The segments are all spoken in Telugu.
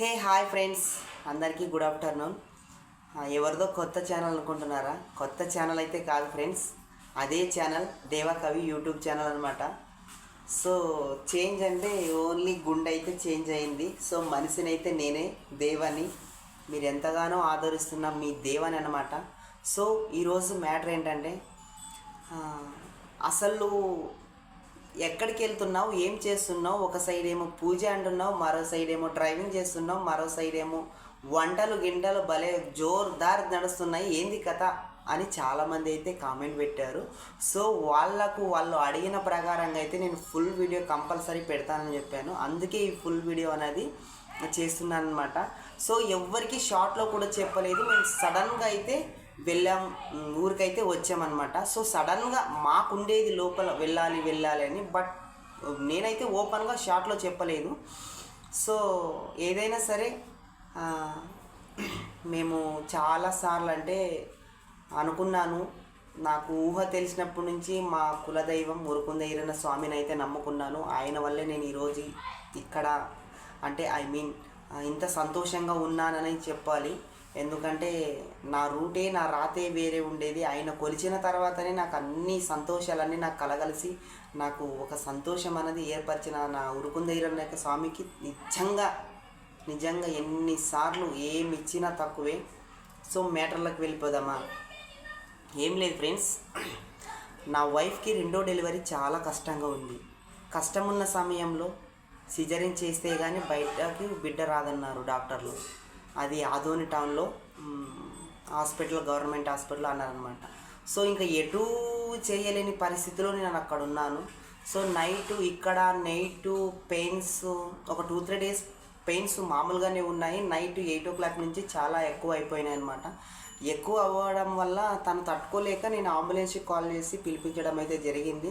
Hey hi friends. అందరికీ గుడ్ ఆఫ్టర్నూన్. ఎవరిదో కొత్త ఛానల్ అనుకుంటున్నారా? కొత్త ఛానల్ అయితే కాదు ఫ్రెండ్స్. అదే ఛానల్ దేవాకవి యూట్యూబ్ ఛానల్ అనమాట సో చేంజ్ అంటే ఓన్లీ గుండె అయితే చేంజ్ అయింది. సో మనిషినైతే నేనే దేవని. మీరు ఎంతగానో ఆదరిస్తున్న మీ దేవని అనమాట సో ఈరోజు మ్యాటర్ ఏంటంటే అసలు ఎక్కడికి వెళ్తున్నావు? ఏం చేస్తున్నావు? ఒక సైడ్ ఏమో పూజ అంటున్నావు మరో సైడ్ ఏమో డ్రైవింగ్ చేస్తున్నావు మరో సైడ్ ఏమో వంటలు గింటలు భలే జోర్దార్ నడుస్తున్నాయి. ఏంది కథ? అని చాలామంది అయితే కామెంట్ పెట్టారు. సో వాళ్ళకు వాళ్ళు అడిగిన ప్రకారంగా అయితే నేను ఫుల్ వీడియో కంపల్సరీ పెడతానని చెప్పాను. అందుకే ఈ ఫుల్ వీడియో అనేది చేస్తున్నాను అనమాట సో ఎవ్వరికి షార్ట్లో కూడా చెప్పలేదు. మేము సడన్గా అయితే వెళ్ళాం ఊరికైతే వచ్చామన్నమాట. సో సడన్గా మాకుండేది లోపల వెళ్ళాలి వెళ్ళాలి అని బట్ నేనైతే ఓపెన్గా షార్ట్లో చెప్పలేదు. సో ఏదైనా సరే మేము చాలాసార్లు అంటే అనుకున్నాను. నాకు ఊహ తెలిసినప్పటి నుంచి మా కులదైవం మురుకుంద ఈరన్న స్వామిని అయితే నమ్ముకున్నాను. ఆయన వల్లే నేను ఈరోజు ఇక్కడ అంటే ఐ మీన్ ఇంత సంతోషంగా ఉన్నానని చెప్పాలి. ఎందుకంటే నా రూటే నా రాతే వేరే ఉండేది. ఆయన కొలిచిన తర్వాతనే నాకు అన్ని సంతోషాలన్నీ నాకు కలగలిసి నాకు ఒక సంతోషం అనేది ఏర్పరిచిన నా ఉరుకుందైరన్న యొక్క స్వామికి నిజంగా నిజంగా ఎన్నిసార్లు ఏమి ఇచ్చినా తక్కువే. సో మ్యాటర్లకు వెళ్ళిపోదామా? ఏం లేదు ఫ్రెండ్స్. నా వైఫ్కి రెండో డెలివరీ చాలా కష్టంగా ఉంది. కష్టం ఉన్న సమయంలో సిజరింగ్ చేస్తే కానీ బయటకి బిడ్డ రాదన్నారు డాక్టర్లు. అది ఆదోని టౌన్లో హాస్పిటల్ గవర్నమెంట్ హాస్పిటల్ అన్నారనమాట సో ఇంకా ఎటూ చేయలేని పరిస్థితిలో నేను అక్కడ ఉన్నాను. సో నైట్ ఇక్కడ నైట్ పెయిన్స్ ఒక టూ త్రీ డేస్ పెయిన్స్ మామూలుగానే ఉన్నాయి. నైట్ ఎయిట్ ఓ క్లాక్ నుంచి చాలా ఎక్కువ అయిపోయినాయి అనమాట ఎక్కువ అవ్వడం వల్ల తను తట్టుకోలేక నేను అంబులెన్స్కి కాల్ చేసి పిలిపించడం అయితే జరిగింది.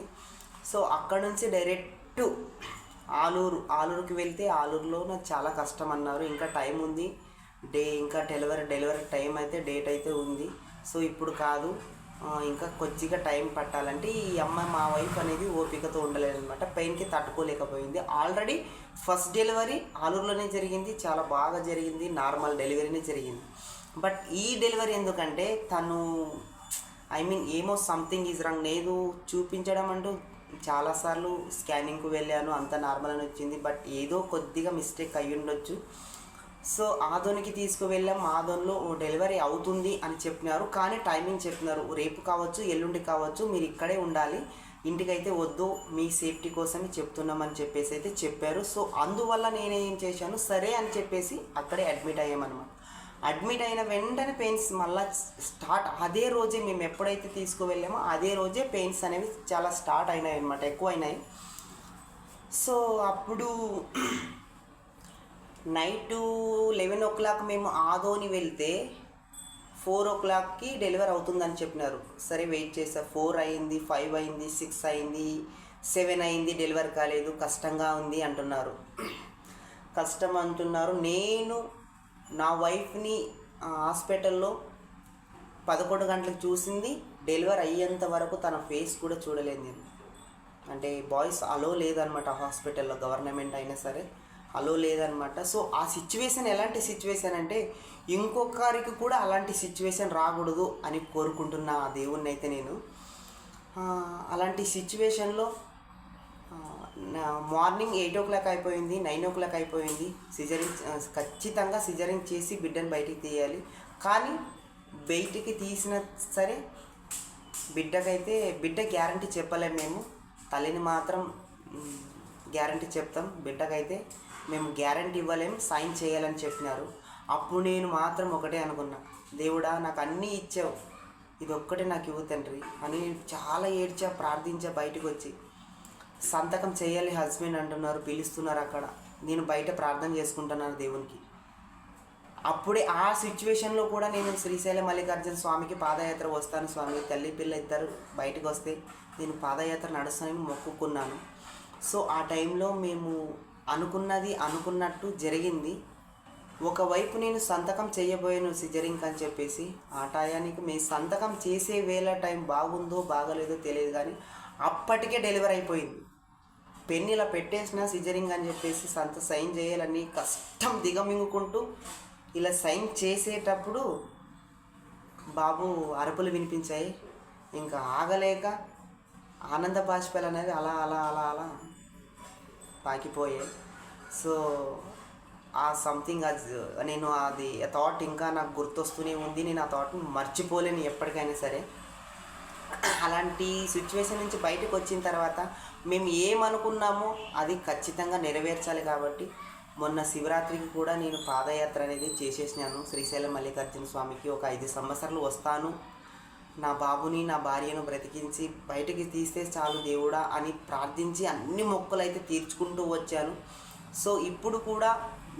సో అక్కడ నుంచి డైరెక్ట్ ఆలూరు ఆలూరుకి వెళ్తే ఆలూరులో నాకు చాలా కష్టం అన్నారు. ఇంకా టైం ఉంది. డే ఇంకా డెలివరీ డెలివరీ టైం అయితే డేట్ అయితే ఉంది. సో ఇప్పుడు కాదు. ఇంకా కొద్దిగా టైం పట్టాలంటే ఈ అమ్మాయి మా వైఫ్ అనేది ఓపికతో ఉండలేదనమాట పెయిన్కి తట్టుకోలేకపోయింది. ఆల్రెడీ ఫస్ట్ డెలివరీ ఆలూరులోనే జరిగింది. చాలా బాగా జరిగింది. నార్మల్ డెలివరీనే జరిగింది. బట్ ఈ డెలివరీ ఎందుకంటే తను ఐ మీన్ ఏమో సంథింగ్ ఈజ్ రాంగ్ లేదు చూపించడం అంటూ చాలాసార్లు స్కానింగ్కు వెళ్ళాను. అంత నార్మల్ అని వచ్చింది. బట్ ఏదో కొద్దిగా మిస్టేక్ అయ్యి ఉండొచ్చు సో ఆదోనికి తీసుకువెళ్ళాం. ఆదోన్లో డెలివరీ అవుతుంది అని చెప్పినారు. కానీ టైమింగ్ చెప్పినారు. రేపు కావచ్చు ఎల్లుండి కావచ్చు మీరు ఇక్కడే ఉండాలి. ఇంటికైతే వద్దు మీ సేఫ్టీ కోసమే చెప్తున్నామని చెప్పేసి అయితే చెప్పారు. సో అందువల్ల నేనేం చేశాను? సరే అని చెప్పేసి అక్కడే అడ్మిట్ అయ్యామన్నమాట. అడ్మిట్ అయిన వెంటనే పెయిన్స్ మళ్ళా స్టార్ట్ అదే రోజే మేము ఎప్పుడైతే తీసుకువెళ్ళామో అదే రోజే పెయిన్స్ అనేవి చాలా స్టార్ట్ అయినాయి అనమాట ఎక్కువ అయినాయి సో అప్పుడు నైట్ లెవెన్ ఓ క్లాక్ మేము ఆదోని వెళ్తే ఫోర్ ఓ క్లాక్కి డెలివరీ అవుతుందని చెప్పినారు. సరే వెయిట్ చేసా. ఫోర్ అయింది ఫైవ్ అయింది సిక్స్ అయింది సెవెన్ అయింది డెలివర్ కాలేదు కష్టంగా ఉంది అంటున్నారు. కష్టం అంటున్నారు. నేను నా వైఫ్ని హాస్పిటల్లో పదకొండు గంటలకు చూసింది. డెలివరీ అయ్యేంత వరకు తన ఫేస్ కూడా చూడలేదు నేను. అంటే బాయ్స్ అలో లేదనమాట హాస్పిటల్లో గవర్నమెంట్ అయినా సరే. అలో లేదనమాట. సో ఆ సిచ్యువేషన్ ఎలాంటి సిచ్యువేషన్ అంటే ఇంకొకరికి కూడా అలాంటి సిచ్యువేషన్ రాకూడదు అని కోరుకుంటున్న ఆ దేవుణ్ణి అయితే నేను అలాంటి సిచ్యువేషన్లో మార్నింగ్ ఎయిట్ ఓ క్లాక్ అయిపోయింది నైన్ ఓ క్లాక్ అయిపోయింది. సిజరింగ్ ఖచ్చితంగా సిజరింగ్ చేసి బిడ్డను బయటికి తీయాలి. కానీ బయటికి తీసిన సరే బిడ్డకైతే బిడ్డ గ్యారంటీ చెప్పలేము మేము. తల్లిని మాత్రం గ్యారంటీ చెప్తాం. బిడ్డకైతే మేము గ్యారంటీ ఇవ్వలేం సైన్ చేయాలని చెప్పినారు. అప్పుడు నేను మాత్రం ఒకటే అనుకున్నా దేవుడా నాకు అన్నీ ఇచ్చావు. ఇది ఒక్కటే నాకు ఇవ్వు తండ్రి అని చాలా ఏడ్చా ప్రార్థించా బయటకు వచ్చి సంతకం చేయాలి హస్బెండ్ అంటున్నారు పిలుస్తున్నారు అక్కడ. నేను బయట ప్రార్థన చేసుకుంటున్నాను దేవునికి. అప్పుడే ఆ సిచ్యువేషన్లో కూడా నేను శ్రీశైల మల్లికార్జున స్వామికి పాదయాత్ర వస్తాను స్వామి. తల్లి పిల్ల ఇద్దరు బయటకు వస్తే నేను పాదయాత్ర నడుస్తానని మొక్కుకున్నాను. సో ఆ టైంలో మేము అనుకున్నది అనుకున్నట్టు జరిగింది. ఒకవైపు నేను సంతకం చేయబోయాను సిజరింగ్ అని చెప్పేసి ఆ టయానికి మేము సంతకం చేసే వేళ టైం బాగుందో బాగలేదో తెలియదు కానీ అప్పటికే డెలివరీ అయిపోయింది. పెన్ ఇలా పెట్టేసిన సిజరింగ్ అని చెప్పేసి సంత సైన్ చేయాలని కష్టం దిగమింగుకుంటూ ఇలా సైన్ చేసేటప్పుడు బాబు అరుపులు వినిపించాయి. ఇంకా ఆగలేక ఆనంద బాష్పాలు అనేది అలా అలా అలా అలా పాకిపోయాయి సో ఆ సంథింగ్ అది uh, నేను అది థాట్ ఇంకా నాకు గుర్తొస్తూనే ఉంది. నేను ఆ థాట్ని మర్చిపోలేను ఎప్పటికైనా సరే. అలాంటి సిచ్యువేషన్ నుంచి బయటకు వచ్చిన తర్వాత మేము ఏమనుకున్నామో అది ఖచ్చితంగా నెరవేర్చాలి కాబట్టి మొన్న శివరాత్రికి కూడా నేను పాదయాత్ర అనేది చేసేసినాను. శ్రీశైలం మల్లికార్జున స్వామికి ఒక ఐదు సంవత్సరాలు వస్తాను. నా బాబుని నా భార్యను బ్రతికించి బయటికి తీస్తే చాలు దేవుడా అని ప్రార్థించి అన్ని మొక్కలు అయితే తీర్చుకుంటూ వచ్చాను. సో ఇప్పుడు కూడా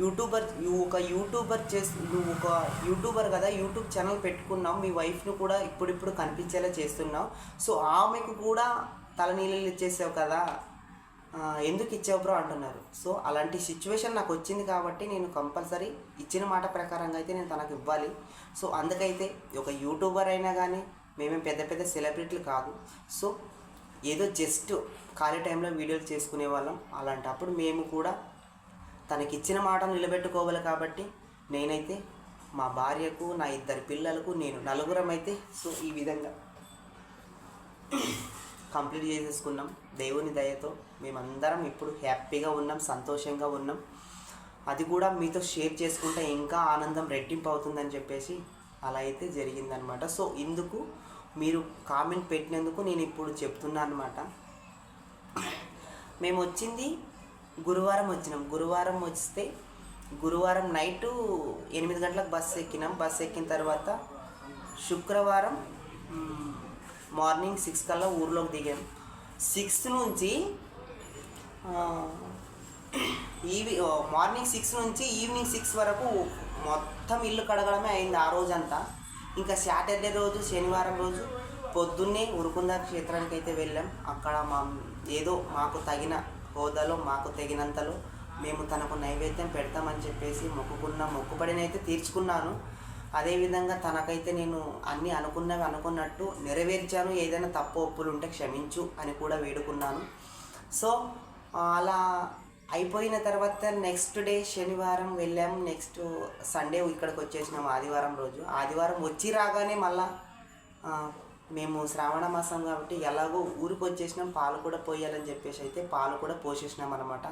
యూట్యూబర్ ఒక యూట్యూబర్ చేసి నువ్వు ఒక యూట్యూబర్ కదా యూట్యూబ్ ఛానల్ పెట్టుకున్నావు మీ వైఫ్ను కూడా ఇప్పుడిప్పుడు కనిపించేలా చేస్తున్నావు సో ఆమెకు కూడా తలనీళ్ళు ఇచ్చేసావు కదా ఎందుకు ఇచ్చావు బ్రో అంటున్నారు. సో అలాంటి సిచ్యువేషన్ నాకు వచ్చింది కాబట్టి నేను కంపల్సరీ ఇచ్చిన మాట ప్రకారంగా అయితే నేను తనకు ఇవ్వాలి. సో అందుకైతే ఒక యూట్యూబర్ అయినా కానీ మేమేం పెద్ద పెద్ద సెలబ్రిటీలు కాదు. సో ఏదో జస్ట్ ఖాళీ టైంలో వీడియోలు చేసుకునే వాళ్ళం. అలాంటప్పుడు మేము కూడా తనకిచ్చిన మాట నిలబెట్టుకోవాలి కాబట్టి నేనైతే మా భార్యకు నా ఇద్దరు పిల్లలకు నేను నలుగురం అయితే సో ఈ విధంగా కంప్లీట్ చేసేసుకున్నాం. దేవుని దయతో మేమందరం ఇప్పుడు హ్యాపీగా ఉన్నాం సంతోషంగా ఉన్నాం. అది కూడా మీతో షేర్ చేసుకుంటే ఇంకా ఆనందం రెట్టింపు అవుతుందని చెప్పేసి అలా అయితే జరిగిందనమాట. సో ఇందుకు మీరు కామెంట్ పెట్టినందుకు నేను ఇప్పుడు చెప్తున్నాను అనమాట మేము వచ్చింది గురువారం వచ్చినాం. గురువారం వస్తే గురువారం నైటు ఎనిమిది గంటలకు బస్సు ఎక్కినాం. బస్సు ఎక్కిన తర్వాత శుక్రవారం మార్నింగ్ సిక్స్ కల్లా ఊర్లోకి దిగాం. సిక్స్ నుంచి ఈవి మార్నింగ్ సిక్స్ నుంచి ఈవినింగ్ సిక్స్ వరకు మొత్తం ఇల్లు కడగడమే అయింది ఆ రోజంతా. ఇంకా సాటర్డే రోజు శనివారం రోజు పొద్దున్నే ఉరుకుంద క్షేత్రానికి అయితే వెళ్ళాం. అక్కడ మా ఏదో మాకు తగిన హోదాలో మాకు తగినంతలో మేము తనకు నైవేద్యం పెడతామని చెప్పేసి మొక్కుకున్న మొక్కుబడినైతే తీర్చుకున్నాను. అదేవిధంగా తనకైతే నేను అన్నీ అనుకున్నవి అనుకున్నట్టు నెరవేర్చాను. ఏదైనా తప్పు ఒప్పులు ఉంటే క్షమించు అని కూడా వేడుకున్నాను. సో అలా అయిపోయిన తర్వాత నెక్స్ట్ డే శనివారం వెళ్ళాం. నెక్స్ట్ సండే ఇక్కడికి వచ్చేసినాం ఆదివారం రోజు. ఆదివారం వచ్చి రాగానే మళ్ళా మేము శ్రావణ మాసం కాబట్టి ఎలాగో ఊరికి వచ్చేసినాం. పాలు కూడా పోయాలని చెప్పేసి అయితే పాలు కూడా పోసేసినాం అనమాట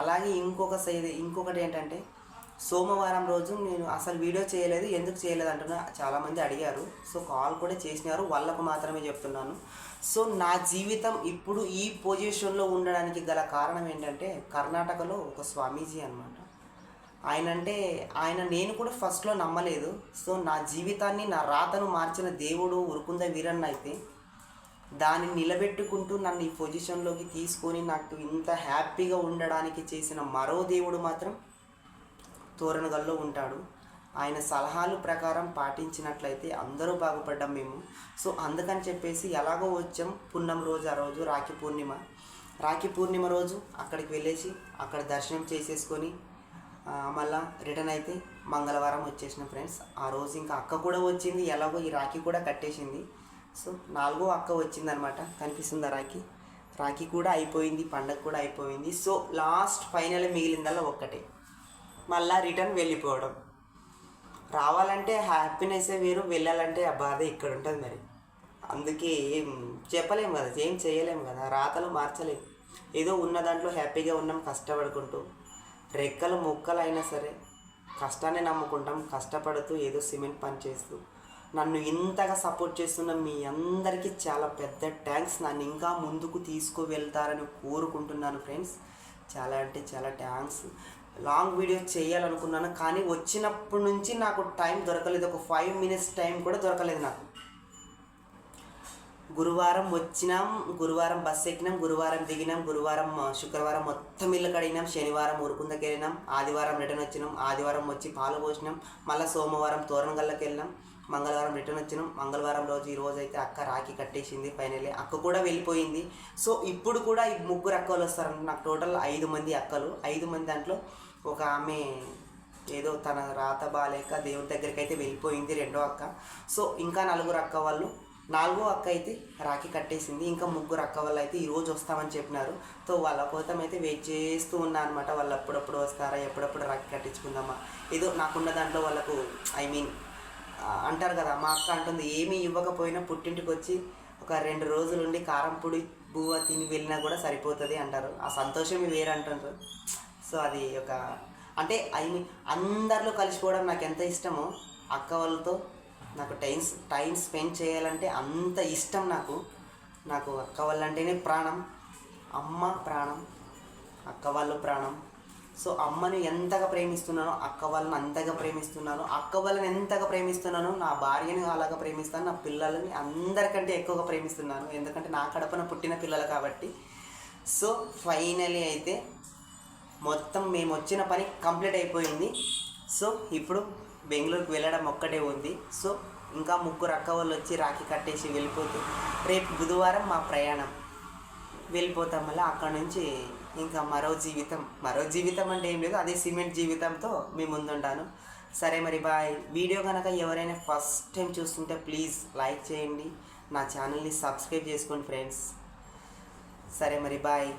అలాగే ఇంకొక సైడ్ ఇంకొకటి ఏంటంటే సోమవారం రోజు నేను అసలు వీడియో చేయలేదు ఎందుకు చేయలేదు అంటున్నా చాలామంది అడిగారు. సో కాల్ కూడా చేసినారు వాళ్ళకు మాత్రమే చెప్తున్నాను. సో నా జీవితం ఇప్పుడు ఈ పొజిషన్లో ఉండడానికి గల కారణం ఏంటంటే కర్ణాటకలో ఒక స్వామీజీ అనమాట ఆయన అంటే ఆయన నేను కూడా ఫస్ట్లో నమ్మలేదు. సో నా జీవితాన్ని నా రాతను మార్చిన దేవుడు ఉరుకుంద వీరన్న అయితే దాన్ని నిలబెట్టుకుంటూ నన్ను ఈ పొజిషన్లోకి తీసుకొని నాకు ఇంత హ్యాపీగా ఉండడానికి చేసిన మరో దేవుడు మాత్రం తోరణగల్లో ఉంటాడు. ఆయన సలహాలు ప్రకారం పాటించినట్లయితే అందరూ బాగుపడ్డాం మేము. సో అందుకని చెప్పేసి ఎలాగో వచ్చాం పున్నం రోజు ఆ రోజు రాఖీ పూర్ణిమ. రాఖీ పూర్ణిమ రోజు అక్కడికి వెళ్ళేసి అక్కడ దర్శనం చేసేసుకొని మళ్ళా రిటర్న్ అయితే మంగళవారం వచ్చేసిన ఫ్రెండ్స్. ఆ రోజు ఇంకా అక్క కూడా వచ్చింది ఎలాగో ఈ రాఖీ కూడా కట్టేసింది. సో నాలుగో అక్క వచ్చిందనమాట ఆ రాఖీ? రాఖీ కూడా అయిపోయింది పండగ కూడా అయిపోయింది. సో లాస్ట్ ఫైనల్ మిగిలిందల్లా ఒక్కటే. మళ్ళీ రిటర్న్ వెళ్ళిపోవడం. రావాలంటే హ్యాపీనెస్ వేరు వెళ్ళాలంటే ఆ బాధ ఇక్కడ ఉంటుంది మరి. అందుకే ఏం చెప్పలేము కదా ఏం చేయలేము కదా రాతలు మార్చలేము ఏదో ఉన్న దాంట్లో హ్యాపీగా ఉన్నాం కష్టపడుకుంటూ. రెక్కలు ముక్కలు అయినా సరే కష్టాన్ని నమ్ముకుంటాం కష్టపడుతూ ఏదో సిమెంట్ పని చేస్తూ. నన్ను ఇంతగా సపోర్ట్ చేస్తున్న మీ అందరికీ చాలా పెద్ద థ్యాంక్స్. నన్ను ఇంకా ముందుకు తీసుకువెళ్తారని కోరుకుంటున్నాను ఫ్రెండ్స్. చాలా అంటే చాలా థ్యాంక్స్. లాంగ్ వీడియోస్ చేయాలనుకున్నాను కానీ వచ్చినప్పటి నుంచి నాకు టైం దొరకలేదు. ఒక ఫైవ్ మినిట్స్ టైం కూడా దొరకలేదు నాకు. గురువారం వచ్చినాం గురువారం బస్ ఎక్కినాం గురువారం దిగినాం గురువారం శుక్రవారం మొత్తం ఇల్లు కడిగినాం శనివారం ఊరుకుందకి వెళ్ళినాం ఆదివారం రిటర్న్ వచ్చినాం ఆదివారం వచ్చి పాలు పోసినాం మళ్ళీ సోమవారం తోరణగల్లకి వెళ్ళినాం. మంగళవారం రిటర్న్ వచ్చినాం. మంగళవారం రోజు ఈ రోజు అయితే అక్క రాఖీ కట్టేసింది. ఫైనల్లీ అక్క కూడా వెళ్ళిపోయింది. సో ఇప్పుడు కూడా ఈ ముగ్గురు అక్కలు వస్తారంట. నాకు టోటల్ ఐదు మంది అక్కలు. ఐదు మంది దాంట్లో ఒక ఆమె ఏదో తన రాత బాలేక దేవుడి దగ్గరికి అయితే వెళ్ళిపోయింది రెండో అక్క. సో ఇంకా నలుగురు అక్క వాళ్ళు. నాలుగో అక్క అయితే రాఖీ కట్టేసింది. ఇంకా ముగ్గురు అక్క వాళ్ళు అయితే ఈరోజు వస్తామని చెప్పినారు. సో వాళ్ళ కోసం అయితే వెయిట్ చేస్తూ ఉన్నా అనమాట వాళ్ళు అప్పుడప్పుడు వస్తారా? ఎప్పుడప్పుడు రాఖీ కట్టించుకుందామా? ఏదో నాకున్న దాంట్లో వాళ్ళకు ఐ మీన్ అంటారు కదా మా అక్క అంటుంది ఏమీ ఇవ్వకపోయినా పుట్టింటికి వచ్చి ఒక రెండు రోజులు ఉండి కారం పొడి బువ్వ తిని వెళ్ళినా కూడా సరిపోతుంది అంటారు. ఆ సంతోషమే వేరు అంటారు సో అది ఒక అంటే ఐ మీన్ అందరిలో కలిసిపోవడం నాకు ఎంత ఇష్టమో అక్క వాళ్ళతో నాకు టైం టైం స్పెండ్ చేయాలంటే అంత ఇష్టం నాకు. నాకు అక్క వాళ్ళంటేనే ప్రాణం అమ్మ ప్రాణం అక్క వాళ్ళు ప్రాణం. సో అమ్మని ఎంతగా ప్రేమిస్తున్నానో అక్క వాళ్ళని అంతగా ప్రేమిస్తున్నాను అక్క వాళ్ళని ఎంతగా ప్రేమిస్తున్నానో నా భార్యని అలాగా ప్రేమిస్తాను నా పిల్లలని అందరికంటే ఎక్కువగా ప్రేమిస్తున్నాను. ఎందుకంటే నా కడపన పుట్టిన పిల్లలు కాబట్టి. సో ఫైనలీ అయితే మొత్తం మేము వచ్చిన పని కంప్లీట్ అయిపోయింది. సో ఇప్పుడు బెంగళూరుకి వెళ్ళడం ఒక్కటే ఉంది. సో ఇంకా ముగ్గురు అక్క వాళ్ళు వచ్చి రాఖీ కట్టేసి వెళ్ళిపోతూ రేపు బుధవారం మా ప్రయాణం. వెళ్ళిపోతాం మళ్ళీ అక్కడ నుంచి ఇంకా మరో జీవితం మరో జీవితం అంటే ఏం లేదు అదే సిమెంట్ జీవితంతో మీ ముందుంటాను. సరే మరి బాయ్. వీడియో కనుక ఎవరైనా ఫస్ట్ టైం చూస్తుంటే ప్లీజ్ లైక్ చేయండి. నా ఛానల్ని సబ్స్క్రైబ్ చేసుకోండి ఫ్రెండ్స్. సరే మరి బాయ్.